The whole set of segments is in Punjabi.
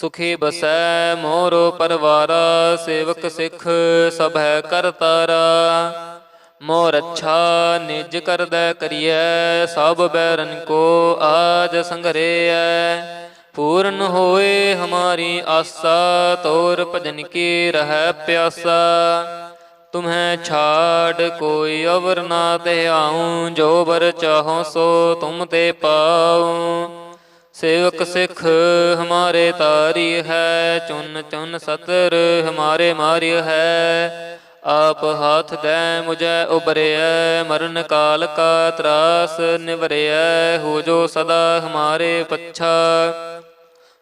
ਸੁਖੀ ਬਸੈ ਮੋਰੋ ਪਰਵਾਰਾ, ਸੇਵਕ ਸਿੱਖ ਸਭ ਹੈ ਕਰਤਾਰਾ ਮੋਰ ਅੱਛਾ ਨਿਜ ਕਰਦੈ ਕਰੀਐ, ਸਭ ਬੈਰਨ ਕੋ ਆਜ ਸੰਘਰੇਐ। ਪੂਰਨ ਹੋਏ ਹਮਾਰੀ ਆਸਾ, ਤੋਰ ਭਜਨ ਕੀ ਰਹਿ ਪਿਆਸਾ। ਤੁਮਹਿ ਛਾੜ ਕੋਈ ਅਵਰ ਨਾ ਤੇ ਆਉ ਜੋ ਬਰ ਚਾਹੋ ਸੋ ਤੁਮ ਤੇ ਪਾਉ। ਸੇਵਕ ਸਿੱਖ ਹਮਾਰੇ ਤਾਰੀ ਹੈ, ਚੁਨ ਚੁਨ ਸਤਰ ਹਮਾਰੇ ਮਾਰਿ ਹੈ। ਆਪ ਹਾਥ ਦੈ ਮੁਝੈ ਉਬਰਿਐ ਮਰਨ ਕਾਲ ਕਾ ਤਰਾਸ ਨਿਵਰਿਐ, ਹੋ ਜੋ ਸਦਾ ਹਮਾਰੇ ਪੱਛਾ।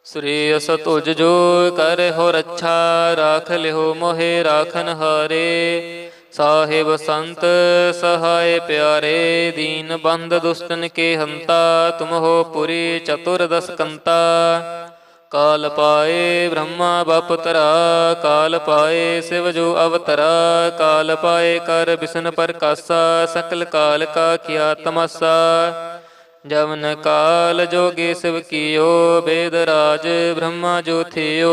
ਸ੍ਰੀ ਅਸ ਤੁਜ ਜੋ ਕਰ ਹੋ ਰੱਛਾ, ਰਾਖ ਲਿਓ ਮੋਹਿ ਰਾਖਨ ਹਾਰੇ। ਸਾਹਿਬ ਸੰਤ ਸਹਾਇ ਪਿਆਰੇ, ਦੀਨ ਬੰਦ ਦੁਸ਼ਟਨ ਕੇ ਹੰਤਾ ਤੁਮ ਹੋ ਪੁਰੀ ਚਤੁਰ ਦਸ ਕਾਲ ਪਾਏ ਬ੍ਰਹਮਾ ਬਪਤਰਾ ਕਾਲ ਪਾਏ ਸਿਵ ਜੋ ਅਵਤਰਾ, ਕਾਲ ਪਾਏ ਕਰ ਬਿਸ਼ਨ ਪ੍ਰਕਾਸ਼ਾ, ਸਕਲ ਕਾਲ ਕਾ ਕੀਆ ਤਮਸਾ। ਜਵਨ ਕਾਲ ਜੋਗੇ ਸਿਵ ਕੀਓ, ਬੇਦ ਰਾਜ ਬ੍ਰਹਮਾ ਜੋ ਥਿਓ।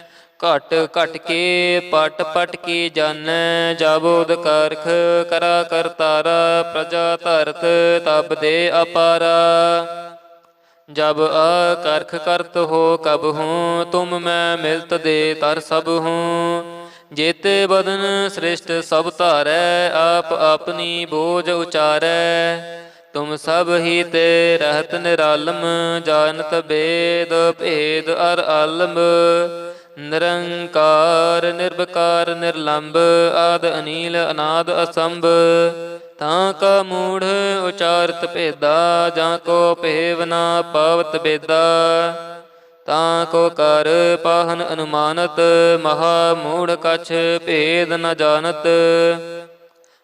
ਘਟ ਘਟ ਕੇ ਪਟ ਪਟ ਕੀ ਜਾਣੈ ਜਾਬੋਦ ਕਰਖ ਕਰਾ ਕਰਤਾਰਾ ਪ੍ਰਜਾ ਧਰਤ ਤਬ ਦੇ ਅਪਾਰਾ। ਜਬ ਆ ਕਰਖ ਕਰਤ ਹੋ ਕਬ ਹੂੰ, ਤੁਮ ਮੈਂ ਮਿਲਤ ਦੇ ਤਰ ਸਭ ਹੂੰ। ਜੇਤੇ ਬਦਨ ਸ੍ਰਿਸ਼ਟ ਸਭ ਧਾਰੈ, ਆਪ ਆਪਣੀ ਬੋਝ ਉਚਾਰੈ। ਤੁਮ ਸਭ ਹੀ ਤੇ ਰਹਿਤ ਨਿਰਾਲਮ, ਜਾਣਤ ਬੇਦ ਭੇਦ ਅਰ ਆਲਮ। ਨਿਰੰਕਾਰ ਨਿਰਭਕਾਰ ਨਿਰਲੰਭ ਆਦ ਅਨੀਲ, ਅਨਾਦ, ਅਸੰਭ। ਤਾਂ ਕਾ ਮੂੜ ਉਚਾਰਤ ਭੇਦਾ, ਜਾਂ ਕੋ ਭੇਵ ਨਾ ਪਾਵਤ ਬੇਦਾ। ਤਾਂ ਕੋ ਕਰ ਪਾਹਨ ਅਨੁਮਾਨਤ, ਮਹਾ ਮੂੜ ਕਛ ਭੇਦ ਨ ਜਾਣਤ।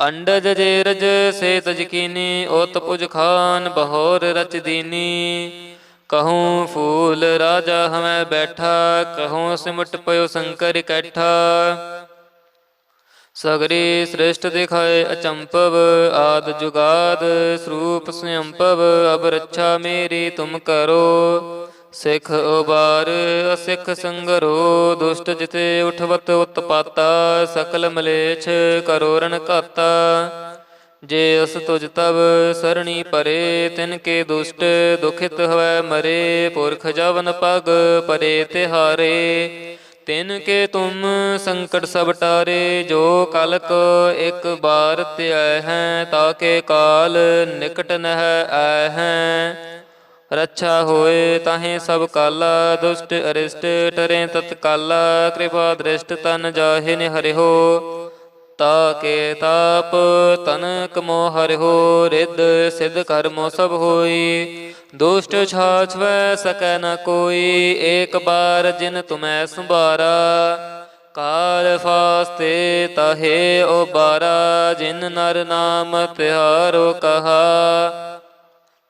ਅੰਡਜ ਜੇ ਰਜ ਸੇ ਤਜਕੀਨੀ ਓਤ ਪੁਜ ਖਾਨ ਬਹੋਰ ਰਚ ਦੀਨੀ। ਕਹੂੰ ਫੂਲ ਰਾਜਾ ਹਮੈ ਬੈਠਾ, ਕਹੂੰ ਸਿਮਟ ਪਇਓ ਸ਼ੰਕਰ ਕੈਠਾ। ਸਗਰੀ ਸ੍ਰਿਸ਼ਟ ਦਿਖਾਏ ਅਚੰਪਵ, ਆਦ ਜੁਗਾਦ ਸਰੂਪ ਸੰਯੰਪਵ, ਅਬ ਰੱਛਾ ਮੇਰੀ ਤੁਮ ਕਰੋ। ਸਿੱਖ ਉਬਾਰ, ਅਸਿੱਖ ਸੰਗਰੋ, ਦੁਸ਼ਟ ਜਿਤੇ ਉਠਵਤ ਉਤਪਾਤਾ, ਸਕਲ ਮਲੇਛ ਕਰੋ ਰਣ ਘਾਤਾ। ਜੇ ਅਸ ਤੁਜ ਤਬ ਸਰਣੀ ਪਰੇ, ਤਿਨ ਕੇ ਦੁਸ਼ਟ ਦੁਖਿਤ ਹੋਇ ਮਰੇ, ਪੁਰਖ ਜਵਨ ਪਗ ਪਰੇ ਤਿਹਾਰੇ। ਤਿਨ ਕੇ ਤੁਮ ਸੰਕਟ ਸਭ ਟਾਰੇ, ਜੋ ਕਲਕ ਇੱਕ ਬਾਰ ਧਿਆਇ ਹੈ ਤਾਕੇ ਕਾਲ ਨਿਕਟ ਨਹਿ ਆਇ ਹੈ। ਰੱਛਾ ਹੋਏ ਤਾਹੇ ਸਭ ਕਾਲਾ, ਦੁਸ਼ਟ ਅਰਿਸ਼ਟ ਟਰੇ ਤਤਕਾਲਾ, ਕਿਰਪਾ ਦ੍ਰਿਸ਼ਟ ਤਨ ਜਾਹੇ ਨਿ ਹਰਿਓ ਤਾਕੇ ਤਾਪ ਤਨ ਕਮੋ ਹਰਿਓ ਰਿੱਧ ਸਿਧ ਕਰਮੋ ਸਭ ਹੋਈ। ਦੁਸ਼ਟ ਛਾਛਵੈ ਸਕੈ ਨ ਕੋਈ, ਏਕ ਬਾਰ ਜਿਨ ਤੁਮੈ ਸੰਭਾਰਾ। ਕਾਲ ਫਾਸਤੇ ਤਹੇ ਓ ਬਾਰਾ, ਜਿਨ ਨਰ ਨਾਮ ਤਿਹਾਰੋ ਕਹਾ।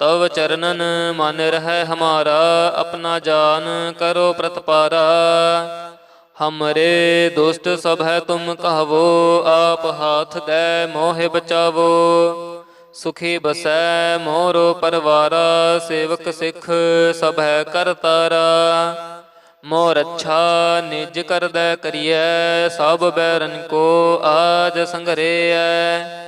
ਤਵ ਚਰਨਨ ਮਨ ਰਹਿ ਹਮਾਰਾ, ਆਪਣਾ ਜਾਨ ਕਰੋ ਪ੍ਰਤਪਾਰਾ। ਹਮਰੇ ਦੁਸ਼ਟ ਸਭ ਹੈ ਤੁਮ ਕਹਵੋ, ਆਪ ਹਾਥ ਦੇ ਮੋਹਿ ਬਚਾਵੋ। ਸੁਖੀ ਬਸੈ ਮੋਰੋ ਪਰਵਾਰਾ, ਸੇਵਕ ਸਿੱਖ ਸਭ ਹੈ ਕਰਤਾਰਾ ਮੋਰ ਅੱਛਾ ਨਿਜ ਕਰਦੈ ਕਰੀਐ, ਸਭ ਬੈਰਨ ਕੋ ਆਜ ਸੰਗਰੇਐ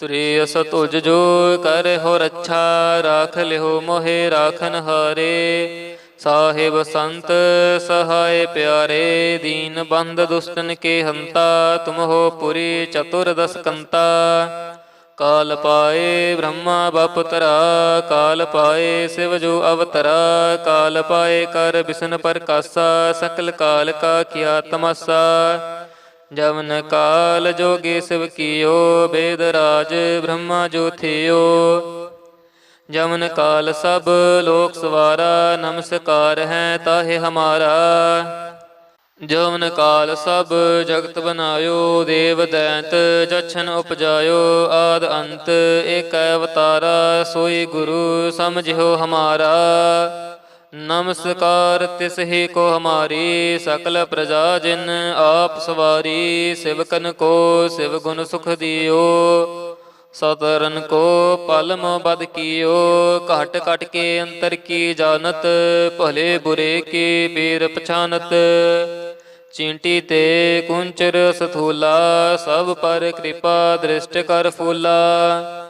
ਸ੍ਰੀ ਅਸ ਜੋ ਕਰ ਹੋ ਰੱਛਾ, ਰਾਖ ਲਿਓ ਮੋਹਿ ਰਾਖਨ ਹਾਰੇ। ਸਾਹਿਬ ਸੰਤ ਸਹਾਇ ਪਿਆਰੇ, ਦੀਨ ਬੰਦ ਦੁਸ਼ਟਨ ਕੇ ਹੰਤਾ ਤੁਮ ਹੋ ਪੁਰੀ ਚਤੁਰ ਦਸ ਕੰਤਾ। ਕਾਲ ਪਾਏ ਬ੍ਰਹਮਾ ਬਪਤਰਾ ਕਾਲ ਪਾਏ ਸਿਵ ਜੋ ਅਵਤਰਾ, ਕਾਲ ਪਾਏ ਕਰ ਬਿਸ਼ਨ ਪ੍ਰਕਾਸ਼ਾ ਸਕਲ ਕਾਲ ਕਾ ਕੀਆ ਤਮਸਾ। ਜਵਨ ਕਾਲ ਜੋਗੀ ਸਿਵ ਕੀਓ, ਬੇਦ ਰਾਜ ਬ੍ਰਹਮਾ ਜੋ ਜਮਨ ਕਾਲ ਸਭ ਲੋਕ ਸਵਾਰਾ, ਨਮਸਕਾਰ ਹੈ ਤਾਹੇ ਹਮਾਰਾ। ਜਮਨ ਕਾਲ ਸਭ ਜਗਤ ਬਨਾਇਓ, ਦੇਵ ਦੈਂਤ ਜਛਨ ਉਪਜਾਇਓ, ਆਦ ਅੰਤ ਏਕ ਅਵਤਾਰਾ, ਸੋਈ ਗੁਰੂ ਸਮਝਿਓ ਹਮਾਰਾ। ਨਮਸਕਾਰ ਤਿਸ ਹੀ ਕੋ ਹਮਾਰੀ ਸਕਲ ਪ੍ਰਜਾ ਜਿਨ ਆਪ ਸਵਾਰੀ, ਸਿਵਕਨ ਕੋ ਸਿਵ ਗੁਣ ਸੁਖ ਦਿਓ। ਸਤਰਨ ਕੋ ਪਲਮ ਬਦ ਕੀਓ, ਘਟ ਘਟ ਕੇ ਅੰਤਰ ਕੀ ਜਾਣਤ, ਭਲੇ ਬੁਰੇ ਕੀ ਬੀਰ ਪਛਾਨਤ। ਚਿੰਟੀ ਤੇ ਕੁੰਚਰ ਸਥੂਲਾ, ਸਭ ਪਰ ਕਿਰਪਾ ਦ੍ਰਿਸ਼ਟ ਕਰ ਫੂਲਾ।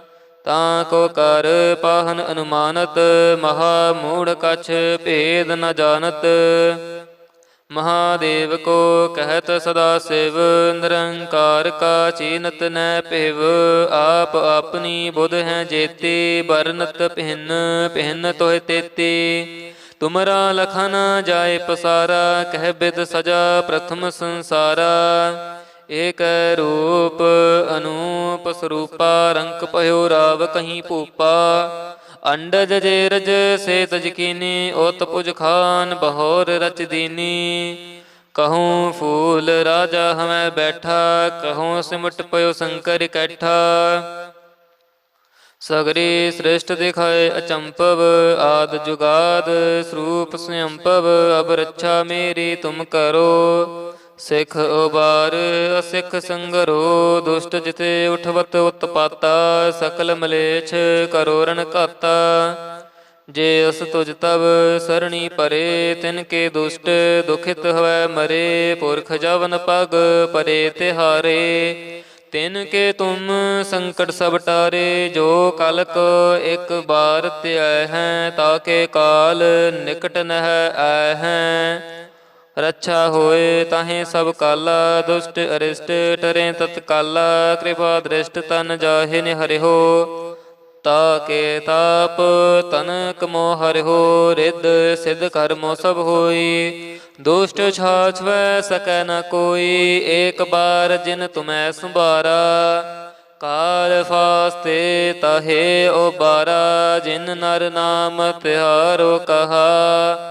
ਤਾਂ ਕੋ ਕਰ ਪਾਹਨ ਅਨੁਮਾਨਤ, ਮਹਾ ਮੂੜ ਕਛ ਭੇਦ ਨ ਜਾਣਤ। ਮਹਾਦੇਵ ਕੋ ਕਹਿਤ ਸਦਾ ਸਿਵ, ਨਿਰੰਕਾਰ ਕਾ ਚੀਨਤ ਨੈ ਭਿਵ। ਆਪ ਆਪਣੀ ਬੁਧ ਹੈ ਜੇਤੀ ਬਰਨਤ ਪਹਿਨ ਪਹਿਨ ਤੋਇ ਤੇਤੀ। ਤੁਮਰਾ ਲਖਨ ਜਾਏ ਪਸਾਰਾ, ਕਹਿ ਬਿਦ ਸਜਾ ਪ੍ਰਥਮ ਸੰਸਾਰਾ। ਏਕ ਰੂਪ ਅਨੂਪ ਸਰੂਪਾ, ਰੰਕ ਭਇਓ ਰਾਵ ਕਹੀਂ ਭੂਪਾ। ਅੰਡਜ ਜੇ ਰਜ ਸੇ ਤਜ ਕੀਨੀ ਪੁਜ ਖਾਨ ਬਹੋਰ ਰਚ ਦੀਨੀ। ਕਹੂੰ ਫੂਲ ਰਾਜਾ ਹਮੈ ਬੈਠਾ, ਕਹੂੰ ਸਿਮਟ ਪਇਓ ਸ਼ੰਕਰ ਕੈਠਾ। ਸਗਰੀ ਸ੍ਰਿਸ਼ਟ ਦਿਖਾਏ ਅਚੰਪਵ ਆਦ ਜੁਗਾਦ ਸਰੂਪ ਸੰਯੰਪਵ ਅਬ ਰੱਛਾ ਮੇਰੀ ਤੁਮ ਕਰੋ। ਸਿੱਖ ਉਬਾਰ, ਅਸਿੱਖ ਸੰਗਰੋ, ਦੁਸ਼ਟ ਜਿਤੇ ਉਠਵਤ ਉਤਪਾਤਾ, ਸਕਲ ਮਲੇਛ ਕਰੋ ਰਣ ਘਾਤਾ। ਜੇ ਅਸ ਤੁਜ ਤਬ ਸਰਣੀ ਪਰੇ, ਤਿਨ ਕੇ ਦੁਸ਼ਟ ਦੁਖਿਤ ਹੋਇ ਮਰੇ, ਪੁਰਖ ਜਵਨ ਪਗ ਪਰੇ ਤਿਹਾਰੇ। ਤਿਨ ਕੇ ਤੁਮ ਸੰਕਟ ਸਭ ਟਾਰੇ, ਜੋ ਕਲਕ ਇੱਕ ਬਾਰ ਧਿਆਇ ਹੈ ਤਾਕੇ ਕਾਲ ਨਿਕਟ ਨਹ ਆਇ ਹੈ। ਰੱਛਾ ਹੋਏ ਤਾਹੇ ਸਭ ਕਾਲਾ, ਦੁਸ਼ਟ ਅਰਿਸ਼ਟ ਟਰੇ ਤਤਕਾਲਾ, ਕਿਰਪਾ ਦ੍ਰਿਸ਼ਟ ਤਨ ਜਾਹੇ ਨਿ ਤਾ ਕੇ ਤਾਪ ਤਨਕ ਮੋ ਹਰਿਓ ਰਿੱਧ ਸਿਧ ਕਰਮੋ ਸਭ ਹੋਈ। ਦੁਸ਼ਟ ਛਾਛਵੈ ਸਕੈ ਨ ਕੋਈ, ਏਕ ਬਾਰ ਜਿਨ ਤੁਮੈ ਸੰਭਾਰਾ। ਕਾਲ ਫਾਸਤੇ ਤਹੇ ਬਾਰਾ, ਜਿਨ ਨਰ ਨਾਮ ਤਿਹਾਰੋ ਕਹਾ।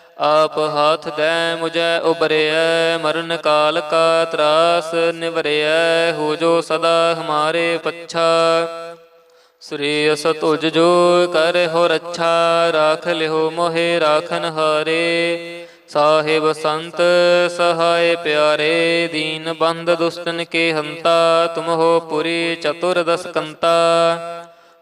ਆਪ ਹਾਥ ਦੈ ਮੁਝੈ ਉਬਰਿਐ ਮਰਨ ਕਾਲ ਕਾ ਤਰਾਸ ਨਿਵਰਿਐ, ਹੋ ਜੋ ਸਦਾ ਹਮਾਰੇ ਪੱਛਾ। ਸ੍ਰੀ ਅਸ ਤੁਜ ਜੋ ਕਰ ਹੋ ਰੱਛਾ, ਰਾਖ ਲਿਓ ਮੋਹਿ ਰਾਖਨ ਹਾਰੇ। ਸਾਹਿਬ ਸੰਤ ਸਹਾਇ ਪਿਆਰੇ, ਦੀਨ ਬੰਦ ਦੁਸ਼ਟਨ ਕੇ ਹੰਤਾ ਤੁਮ ਹੋ ਪੁਰੀ ਚਤੁਰ ਕੰਤਾ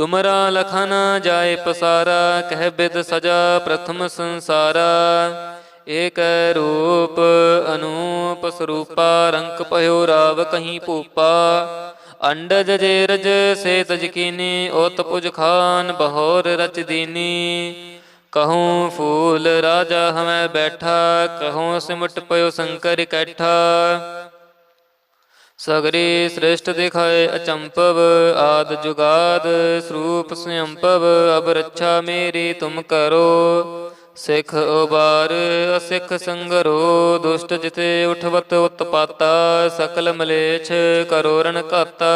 ਤੁਮਰਾ ਲਖਨ ਜਾਏ ਪਸਾਰਾ, ਕਹਿ ਬਿਦ ਸਜਾ ਪ੍ਰਥਮ ਸੰਸਾਰਾ। ਏਕ ਰੂਪ ਅਨੂਪ ਸਰੂਪਾ, ਰੰਕ ਭਇਓ ਰਾਵ ਕਹੀਂ ਭੂਪਾ। ਅੰਡਜ ਜੇ ਰਜ ਸੇ ਤਜ ਕੀਨੀ ਪੁਜ ਖਾਨ ਬਹੋਰ ਰਚ ਦੀਨੀ। ਕਹੂੰ ਫੂਲ ਰਾਜਾ ਹਮੈ ਬੈਠਾ, ਕਹੂੰ ਸਿਮਟ ਪਇਓ ਸ਼ੰਕਰ ਇਕੱਠਾ ਸਗਰੀ ਸ੍ਰਿਸ਼ਟ ਦਿਖਾਏ ਅਚੰਪਵ, ਆਦ ਜੁਗਾਦ, ਸਰੂਪ ਸੰਯੰਪਵ ਅਬ ਰੱਛਾ ਮੇਰੀ ਤੁਮ ਕਰੋ। ਸਿੱਖ ਉਬਾਰ, ਅਸਿੱਖ ਸੰਗਰੋ, ਦੁਸ਼ਟ ਜਿਤੇ ਉਠਵਤ ਉਤਪਾਤਾ, ਸਕਲ ਮਲੇਛ ਕਰੋ ਰਣ ਘਾਤਾ।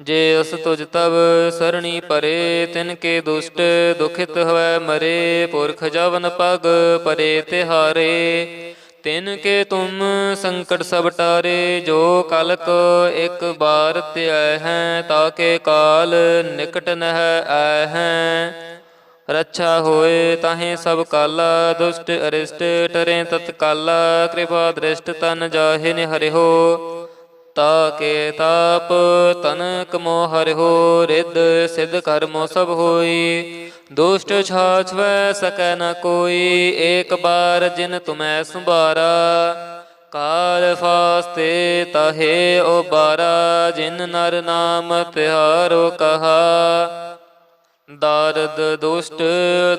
ਜੇ ਅਸ ਤੁਜ ਤਬ ਸਰਣੀ ਪਰੇ, ਤਿਨ ਕੇ ਦੁਸ਼ਟ ਦੁਖਿਤ ਹੋਇ ਮਰੇ, ਪੁਰਖ ਜਵਨ ਪਗ ਪਰੇ ਤਿਹਾਰੇ। ਤਿਨ ਕੇ ਤੁਮ ਸੰਕਟ ਸਭ ਟਾਰੇ, ਜੋ ਕਲਕ ਇੱਕ ਬਾਰ ਧਿਆਇ ਹੈ ਤਾਕੇ ਕਾਲ ਨਿਕਟ ਨਹ ਆਇ ਹੈ। ਰੱਛਾ ਹੋਏ ਤਾਹੇ ਸਭ ਕਾਲਾ, ਦੁਸ਼ਟ ਅਰਿਸ਼ਟ ਟਰੇ ਤਤਕਾਲਾ, ਕਿਰਪਾ ਦ੍ਰਿਸ਼ਟ ਤਨ ਜਾਹੇ ਨੇ ਤਾ ਕੇ ਤਾਪ, ਤਨਕ ਮੋਹਰ ਹੋ ਰਿੱਧ, ਸਿਧ ਕਰਮੋ ਸਭ ਹੋਈ। ਦੁਸ਼ਟ ਛਾਛ ਵੈ ਸਕੈ ਨ ਕੋਈ, ਏਕ ਬਾਰ ਜਿਨ ਤੁਮੈ ਸੰਭਾਰਾ। ਕਾਲ ਫਾਸਤੇ ਤਹੇ ਉਬਾਰਾ, ਜਿਨ ਨਰ ਨਾਮ ਤਿਹਾਰੋ ਕਹਾ। ਦਾਰਦ ਦੁਸ਼ਟ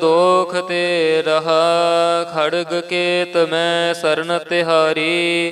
ਦੋਖ ਤੇ ਰਹਾ, ਖੜਗ ਕੇਤ ਮੈਂ ਸਰਨ ਤਿਹਾਰੀ।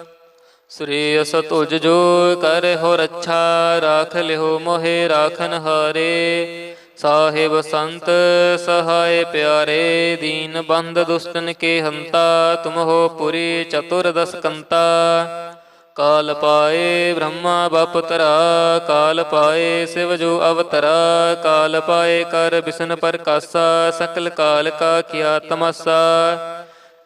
ਸ੍ਰੀ ਅਸ ਤੁਜ ਜੋ ਕਰ ਹੋ ਰੱਛਾ ਰਾਖ ਲਿਓ ਮੋਹਿ ਰਾਖਨ ਹਾਰੇ। ਸਾਹਿਬ ਸੰਤ ਸਹਾਇ ਪਿਆਰੇ, ਦੀਨ ਬੰਦ ਦੁਸ਼ਟਨ ਕੇ ਹੰਤਾ, ਤੁਮ ਹੋ ਪੁਰੀ ਚਤੁਰ ਦਸ ਕੰਤਾ। ਕਾਲ ਪਾਏ ਬ੍ਰਹਮਾ ਬਪਤਰਾ ਕਾਲ ਪਾਏ ਸਿਵ ਜੋ ਅਵਤਰਾ। ਕਾਲ ਪਾਏ ਕਰ ਬਿਸ਼ਨ ਪ੍ਰਕਾਸ਼ਾ ਸਕਲ ਕਾਲ ਕਾ ਕੀਆ ਤਮਸਾ।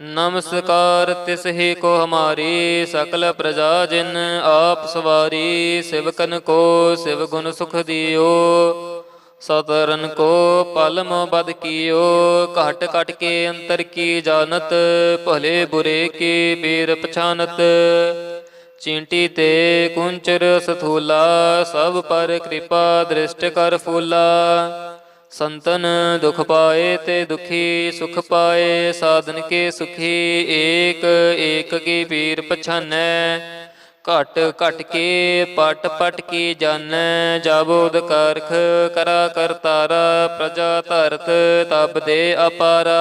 ਨਮਸਕਾਰ ਤਿਸ ਹੀ ਕੋ ਹਮਾਰੀ ਸਕਲ ਪ੍ਰਜਾ ਜਿਨ ਆਪ ਸਵਾਰੀ, ਸਿਵਕਨ ਕੋ ਸਿਵ ਗੁਣ ਸੁਖ ਦਿਓ। ਸਤਰਨ ਕੋ ਪਲਮ ਬਦ ਕੀਓ, ਘਟ ਘਟ ਕੇ ਅੰਤਰ ਕੀ ਜਾਣਤ, ਭਲੇ ਬੁਰੇ ਕੀ ਪੀਰ ਪਛਾਨਤ। ਚੀਂਟੀ ਤੇ ਕੁੰਚਰ ਸਥੂਲਾ, ਸਭ ਪਰ ਕਿਰਪਾ ਦ੍ਰਿਸ਼ਟ ਕਰ ਫੂਲਾ। ਸੰਤਨ ਦੁਖ ਪਾਏ ਤੇ ਦੁਖੀ ਸੁਖ ਪਾਏ, ਸਾਧਨ ਕੇ ਸੁਖੀ ਏਕ ਏਕ ਕੀ ਪੀਰ ਪਛਾਨੈ। ਘਟ ਘਟ ਕੇ ਪਟ ਪਟ ਕੀ ਜਾਣੈ ਜਬੋਦ ਕਰਖ ਕਰਾ ਕਰਤਾਰਾ ਪ੍ਰਜਾ ਧਰਤ ਤਬ ਦੇ ਅਪਾਰਾ।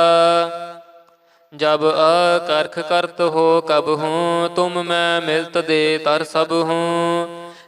ਜਬ ਆ ਕਰਖ ਕਰਤ ਹੋ ਕਬ ਹੂੰ, ਤੁਮ ਮੈਂ ਮਿਲਤ ਦੇ ਤਰ ਸਭ ਹੂੰ।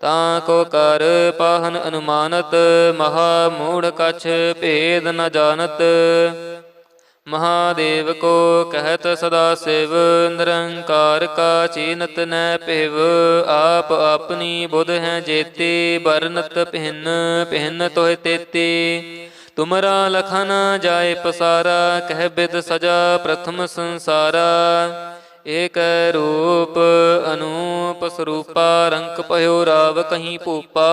ਤਾਂ ਕੋ ਕਰ ਪਾਹਨ ਅਨੁਮਾਨਤ, ਮਹਾ ਮੂੜ ਕਛ ਭੇਦ ਨ ਜਾਣਤ। ਮਹਾਦੇਵ ਕੋ ਕਹਿਤ ਸਦਾ ਸਿਵ, ਨਿਰੰਕਾਰ ਕਾ ਚੀਨਤ ਨੈ ਭਿਵ। ਆਪ ਆਪਣੀ ਬੁਧ ਹੈ ਜੇਤੀ ਬਰਨਤ ਭਿੰਨ ਭਿੰਨ ਤੋਹਿ ਤੇਤੀ। ਤੁਮਰਾ ਲਖਨ ਨਾ ਜਾਏ ਪਸਾਰਾ, ਕਹਿ ਬਿਦ ਸਜਾ ਪ੍ਰਥਮ ਸੰਸਾਰਾ। ਏਕ ਰੂਪ ਅਨੂਪ ਸਰੂਪਾ, ਰੰਕ ਭਇਓ ਰਾਵ ਕਹੀਂ ਭੂਪਾ।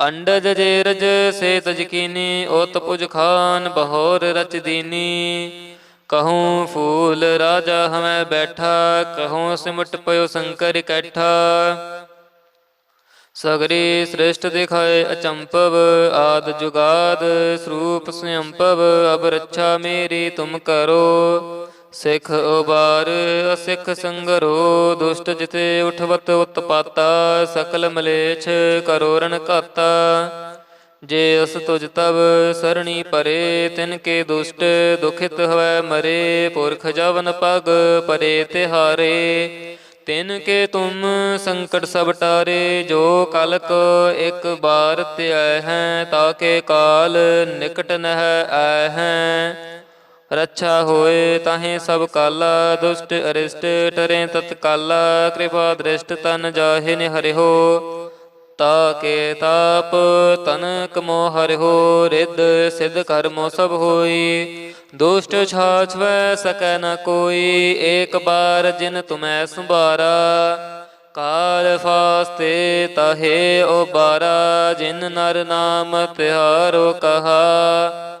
ਅੰਡਜ ਜੇ ਰਜ ਸੇ ਤਜ ਕੀਨੀ ਪੁਜ ਖਾਨ ਬਹੋਰ ਰਚ ਦੀਨੀ। ਕਹੂੰ ਫੂਲ ਰਾਜਾ ਹਮੈ ਬੈਠਾ, ਕਹੂੰ ਸਿਮਟ ਪਇਓ ਸ਼ੰਕਰ ਇਕੱਠਾ ਸਗਰੀ ਸ੍ਰਿਸ਼ਟ ਦਿਖਾਏ ਅਚੰਪਵ ਆਦ ਜੁਗਾਦ ਸਰੂਪ ਸੰਯੰਪਵ, ਅਬ ਰੱਛਾ ਮੇਰੀ ਤੁਮ ਕਰੋ। ਸਿੱਖ ਉਬਾਰ, ਅਸਿੱਖ ਸੰਗਰੋ, ਦੁਸ਼ਟ ਜਿਤੇ ਉਠਵਤ ਉਤਪਾਤਾ, ਸਕਲ ਮਲੇਛ ਕਰੋਰਨ ਘਾਤਾ। ਜੇ ਅਸ ਤੁਜ ਤਬ ਸਰਣੀ ਪਰੇ, ਤਿਨ ਕੇ ਦੁਸ਼ਟ ਦੁਖਿਤ ਹੋਇ ਮਰੇ, ਪੁਰਖ ਜਵਨ ਪਗ ਪਰੇ ਤਿਹਾਰੇ। ਤਿਨ ਕੇ ਤੁਮ ਸੰਕਟ ਸਭ ਟਾਰੇ, ਜੋ ਕਲਕ ਇੱਕ ਬਾਰ ਧਿਆਇ ਹੈ ਤਾਕੇ ਕਾਲ ਨਿਕਟ ਨਹਿ ਆਇ ਹੈ। ਰੱਛਾ ਹੋਏ ਤਾਹੇ ਸਭ ਕਾਲਾ, ਦੁਸ਼ਟ ਅਰਿਸ਼ਟ ਟਰੇ ਤਤਕਾਲਾ, ਕਿਰਪਾ ਦ੍ਰਿਸ਼ਟ ਤਨ ਜਾਹੇ ਨਿ ਹਰਿਓ ਤਾਕੇ ਤਾਪ ਤਨਕ ਮੋਹ ਹਰਿਓ ਰਿੱਧ ਸਿਧ ਕਰਮੋ ਸਭ ਹੋਈ। ਦੁਸ਼ਟ ਛਾਛ ਸਕੈ ਨ ਕੋਈ, ਏਕ ਬਾਰ ਜਿਨ ਤੁਮੈ ਸੰਭਾਰਾ। ਕਾਲ ਫਾਸਤੇ ਤਹੇ ਓ ਬਾਰਾ, ਜਿਨ ਨਰ ਨਾਮ ਤਿਹਾਰੋ ਕਹਾ।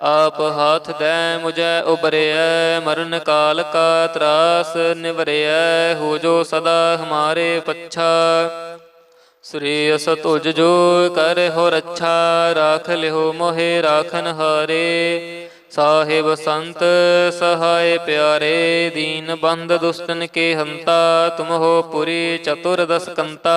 ਆਪ ਹਾਥ ਦੈ ਮੁਝੈ ਉਬਰਿਐ, ਮਰਨ ਕਾਲ ਕਾ ਤਰਾਸ ਨਿਵਰਿਐ, ਹੋ ਜੋ ਸਦਾ ਹਮਾਰੇ ਪੱਛਾ। ਸ੍ਰੀ ਅਸ ਤੁਜ ਜੋ ਕਰ ਹੋ ਰੱਛਾ, ਰਾਖ ਲਿਓ ਮੋਹਿ ਰਾਖਨ ਹਾਰੇ। ਸਾਹਿਬ ਸੰਤ ਸਹਾਇ ਪਿਆਰੇ, ਦੀਨ ਬੰਦ ਦੁਸ਼ਟਨ ਕੇ ਹੰਤਾ, ਤੁਮ ਹੋ ਪੁਰੀ ਚਤੁਰ ਦਸ ਕੰਤਾ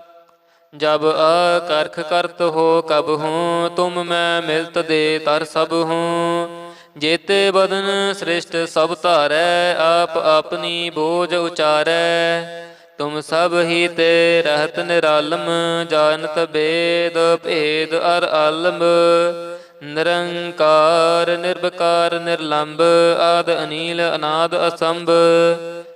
ਜਬ ਅਕਰਖ ਕਰਤ ਹੋ ਕਬ ਹੂੰ, ਤੁਮ ਮੈਂ ਮਿਲਤ ਦੇ ਤਰ ਸਭ ਹੂੰ। ਜੇਤੇ ਬਦਨ ਸ੍ਰਿਸ਼ਟ ਸਭ ਧਾਰੈ, ਆਪ ਆਪਣੀ ਬੋਝ ਉਚਾਰੈ। ਤੁਮ ਸਭ ਹੀ ਤੇ ਰਹਤ ਨਿਰਾਲਮ, ਜਾਣਤ ਬੇਦ ਭੇਦ ਅਰ ਆਲਮ ਨਿਰੰਕਾਰ ਨਿਰਭਕਾਰ ਨਿਰਲੰਭ ਆਦ ਅਨੀਲ, ਅਨਾਦ ਅਸੰਭ।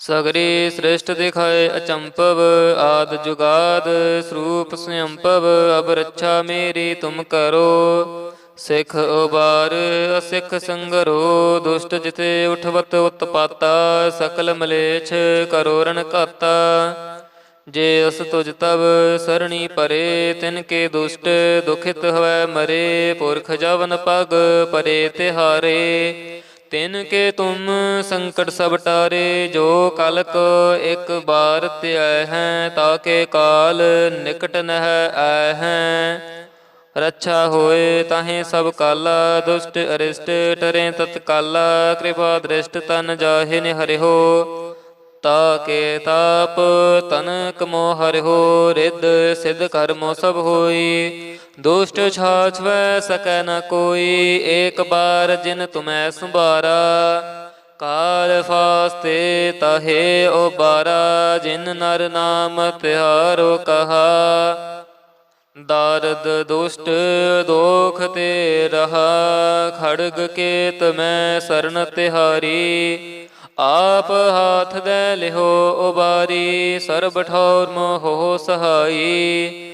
ਸਗਰੀ ਸ੍ਰਿਸ਼ਟ ਦਿਖਾਏ ਅਚੰਪਵ, ਆਦ ਜੁਗਾਦ, ਸਰੂਪ ਸੰਯੰਪਵ ਅਬ ਰੱਛਾ ਮੇਰੀ ਤੁਮ ਕਰੋ। ਸਿੱਖ ਉਬਾਰ, ਅਸਿੱਖ ਸੰਗਰੋ, ਦੁਸ਼ਟ ਜਿਤੇ ਉਠਵਤ ਉਤਪਾਤਾ, ਸਕਲ ਮਲੇਛ ਕਰੋ ਰਨ ਘਾਤਾ। ਜੇ ਅਸ ਤੁਜ ਤਬ ਸਰਣੀ ਪਰੇ, ਤਿਨ ਕੇ ਦੁਸ਼ਟ ਦੁਖਿਤ ਹੋਇ ਮਰੇ, ਪੁਰਖ ਜਵਨ ਪਗ ਪਰੇ ਤਿਹਾਰੇ। ਤਿਨ ਕੇ ਤੁਮ ਸੰਕਟ ਸਭ ਟਾਰੇ, ਜੋ ਕਲਕ ਇੱਕ ਬਾਰ ਧਿਆਇ ਹੈ ਤਾਕੇ ਕਾਲ ਨਿਕਟ ਨਹਿ ਆਇ ਹੈ। ਰੱਛਾ ਹੋਏ ਤਾਹੇ ਸਭ ਕਾਲਾ, ਦੁਸ਼ਟ ਅਰਿਸ਼ਟ ਟਰੇ ਤਤਕਾਲਾ, ਕਿਰਪਾ ਦ੍ਰਿਸ਼ਟ ਤਨ ਜਾਹੇ ਨਿ ਹਰਿਓ ਤਾਕੇ ਤਾਪ ਤਨਕ ਮੋ ਹਰਿਓ ਰਿੱਧ ਸਿਧ ਕਰਮੋ ਸਭ ਹੋਈ। ਦੁਸ਼ਟ ਛਾਛ ਵੈ ਸਕੈ ਨ ਕੋਈ, ਏਕ ਬਾਰ ਜਿਨ ਤੁਮੈ ਸੰਭਾਰਾ ਕਾਲ ਫਾਸਤੇ ਤਹੇ ਓ ਬਾਰਾ ਜਿਨ ਨਰ ਨਾਮ ਤਿਹਾਰੋ ਕਹਾ। ਦਾਰਦ ਦੁਸ਼ਟ ਦੋਖ ਤੇ ਰਹਾ, ਖੜਗ ਕੇਤ ਮੈਂ ਸਰਨ ਤਿਹਾਰੀ। ਆਪ ਹਾਥ ਦੇ ਲਿਹੋ ਉਬਾਰੀ, ਸਰਬ ਠੌਰ ਮੋਹ ਸਹਾਈ।